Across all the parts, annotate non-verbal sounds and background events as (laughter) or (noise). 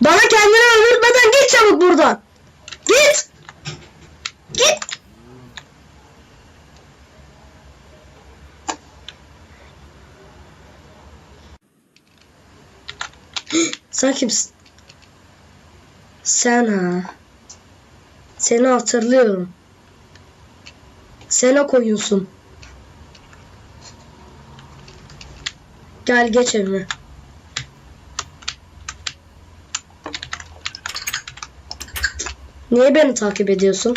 Bana kendini öldürtmeden git çabuk buradan. Git. Git. (gasps) Sen kimsin? Sen ha. Seni hatırlıyorum. Sen o koyunsun. Gel geç evime. Niye beni takip ediyorsun?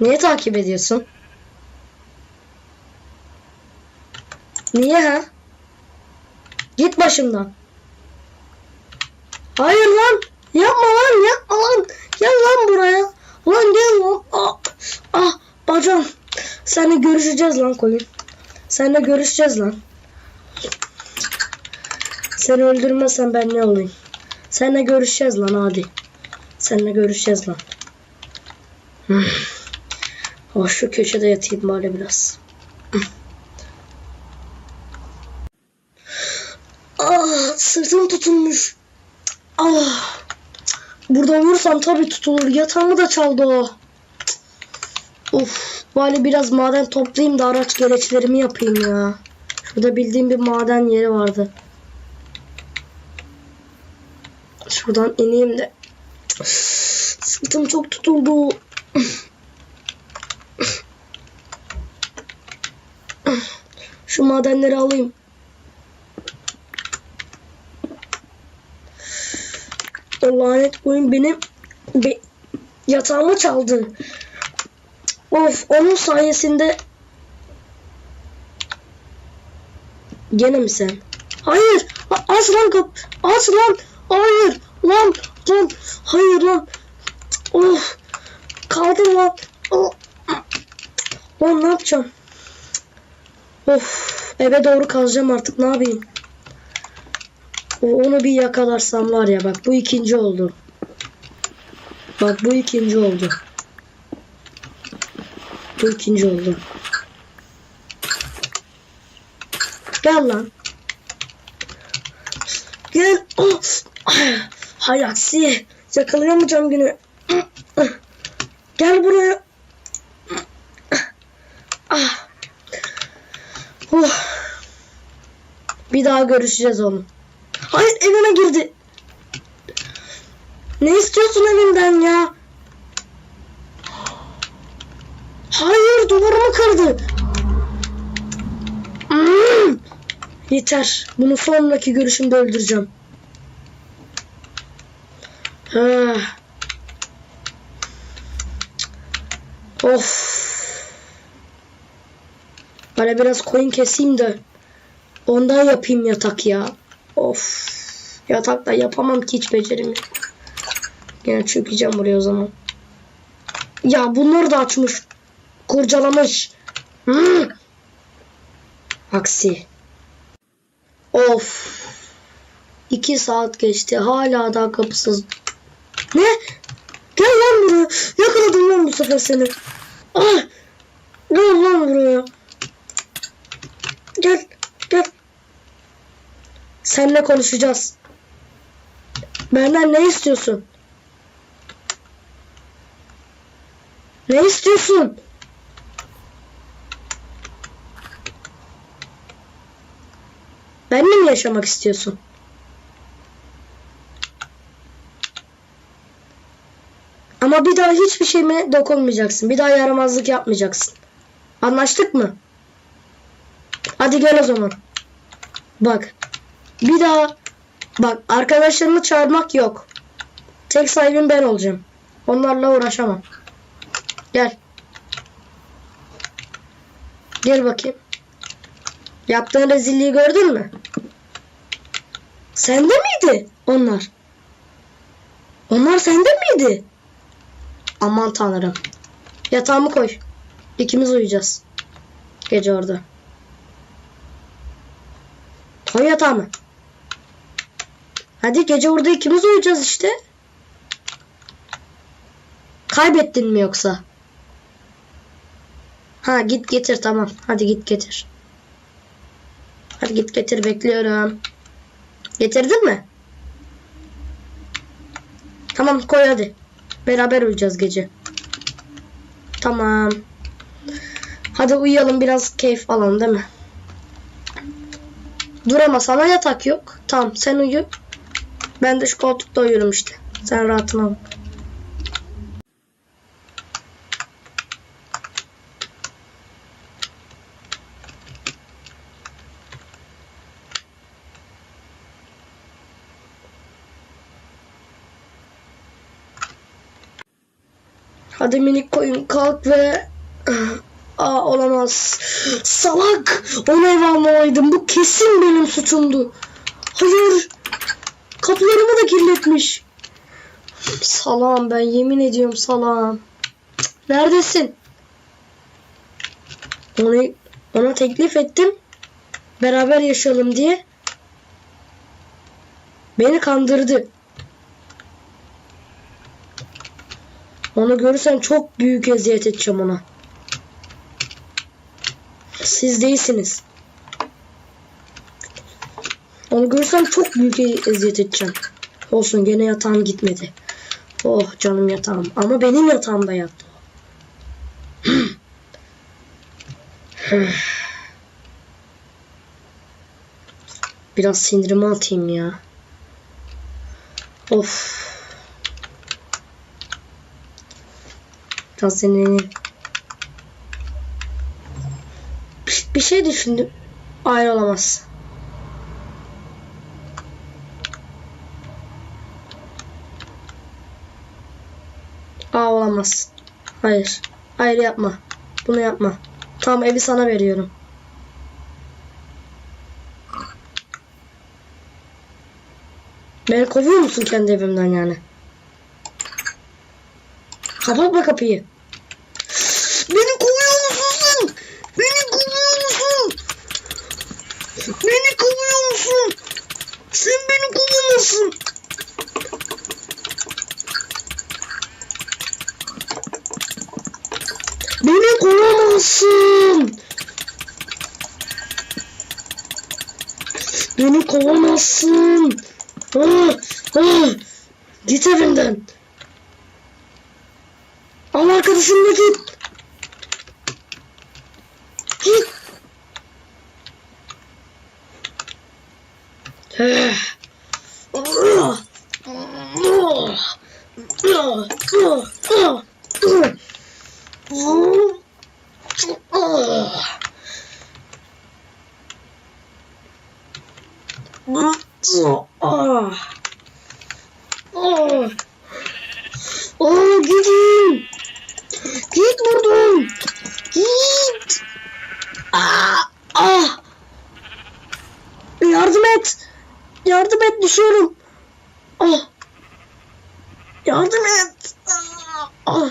Niye takip ediyorsun? Niye ha? Git başımdan. Hayır lan. Yapma lan yapma lan. Gel lan buraya. Lan gel lan. Ah, ah bacağım. Seninle görüşeceğiz lan koyun. Seninle görüşeceğiz lan. Seni öldürmezsem ben ne olayım? Seninle görüşeceğiz lan hadi. Seninle görüşeceğiz lan. (sighs) Oh, şu köşede yatayım bari biraz. (sighs) Ah sırtım tutulmuş. Ah. Burada vurursam tabii tutulur. Yatağımı da çaldı o. Of. Bari biraz maden toplayayım da araç gereçlerimi yapayım ya. Şurada bildiğim bir maden yeri vardı. Şuradan ineyim de. Sırtım çok tutuldu. Şu madenleri alayım. O lanet oyun benim be, yatağımı çaldı. Of onun sayesinde Gene mi sen? Hayır. Aç lan kap. Aç lan. Hayır. Lan. Lan. Hayır lan. Of. Kaldım lan. Lan ne yapacağım? Of. Eve doğru kalacağım artık. Ne yapayım? Onu bir yakalarsam var ya bak bu ikinci oldu. Bak bu ikinci oldu. Bu ikinci oldu. Gel lan. Gel. Oh. Hay aksi. Yakalayamayacağım günü. Gel buraya. Ah. Oh. Bir daha görüşeceğiz oğlum. Hayır evime girdi. Ne istiyorsun evimden ya? Hayır duvarımı kırdı. Hmm. Yeter. Bunu sonraki görüşümde öldüreceğim. Ha. Of. Bana biraz koyun keseyim de ondan yapayım yatak ya. Of. Yatakta yapamam ki hiç becerim. Yine çökeceğim buraya o zaman. Ya bunları da açmış. Kurcalamış. Hmm. Aksi. Of. İki saat geçti. Hala daha kapısız. Ne? Gel lan buraya. Yakaladım lan bu sefer seni. Ah. Gel lan buraya. Gel. Gel. Seninle konuşacağız. Benden ne istiyorsun? Ne istiyorsun? Benimle mi yaşamak istiyorsun? Ama bir daha hiçbir şeyime dokunmayacaksın. Bir daha yaramazlık yapmayacaksın. Anlaştık mı? Hadi gel o zaman. Bak. Bir daha bak arkadaşlarımı çağırmak yok. Tek sahibim ben olacağım. Onlarla uğraşamam. Gel. Gel bakayım. Yaptığın rezilliği gördün mü? Sende miydi onlar? Onlar sende miydi? Aman tanrım. Yatağımı koy. İkimiz uyuyacağız. Gece orada. Koy yatağımı. Hadi gece orada ikimiz uyuyacağız işte. Kaybettin mi yoksa? Ha git getir tamam. Hadi git getir. Hadi git getir bekliyorum. Getirdin mi? Tamam koy hadi. Beraber uyuyacağız gece. Tamam. Hadi uyuyalım biraz keyif alalım değil mi? Dur ama sana yatak yok. Tamam sen uyu. Ben de şu koltukta uyurum işte. Sen rahatına bak. Hadi minik koyun kalk ve (clears throat) Aa olamaz. Salak. Onu eve almalıydım. Bu kesin benim suçumdu. Hayır. Kapılarımı da kirletmiş. Salam ben yemin ediyorum salam. Neredesin? Onu, ona teklif ettim. Beraber yaşayalım diye. Beni kandırdı. Onu görürsem çok büyük eziyet edeceğim ona. Siz değilsiniz. Onu görürsem çok büyük eziyet edeceğim. Olsun gene yatağım gitmedi. Oh canım yatağım. Ama benim yatağımda yattı. Biraz sinirimi atayım ya. Of. Biraz sinirleneyim. Bir- şey düşündüm. Hayır olamaz. Hayır. Hayır yapma. Bunu yapma. Tamam evi sana veriyorum. Beni kovuyor musun kendi evimden yani? Kapatma kapıyı. Beni kovuyor musun? Beni kovuyor musun? Beni kovuyor musun? Sen beni kovamazsın. Beni kovamazsın. Beni kovamazsın. Ah, ah. Git evimden. Al arkadaşınla git. Git. Ah, oh, gidin. Git buradan. Git. Ah. Ah. Yardım et. Yardım et düşüyorum. Ah. Yardım et. Ah. Ah.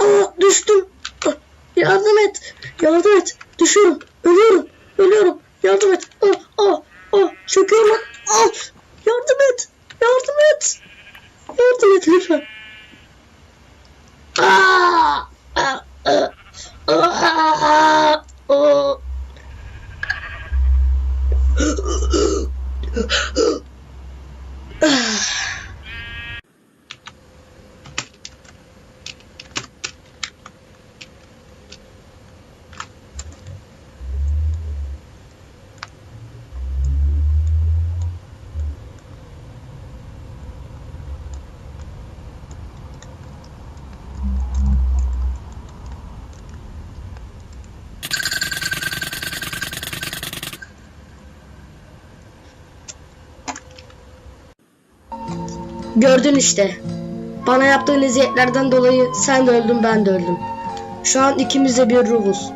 Ah, düştüm. Ah, Yardım et. Yardım et. Düşüyorum. Ölüyorum. Ölüyorum. Yardım et. Ah, ah, ah. Çöküyorum. Ah. Yardım et. Yardım et. Yardım et lütfen. Oh. Gördün işte. Bana yaptığın eziyetlerden dolayı sen de öldün ben de öldüm. Şu an ikimiz de bir ruhuz.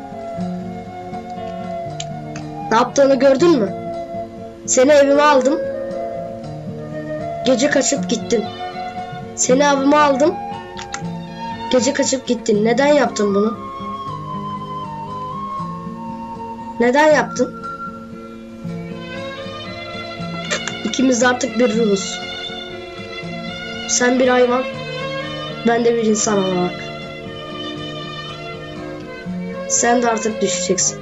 Ne yaptığını gördün mü? Seni evime aldım. Gece kaçıp gittin. Seni evime aldım. Gece kaçıp gittin. Neden yaptın bunu? Neden yaptın? İkimiz artık bir ruhuz. Sen bir hayvan, ben de bir insan olarak. Sen de artık düşeceksin.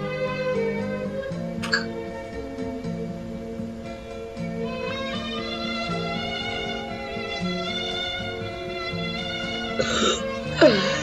Oh. (laughs)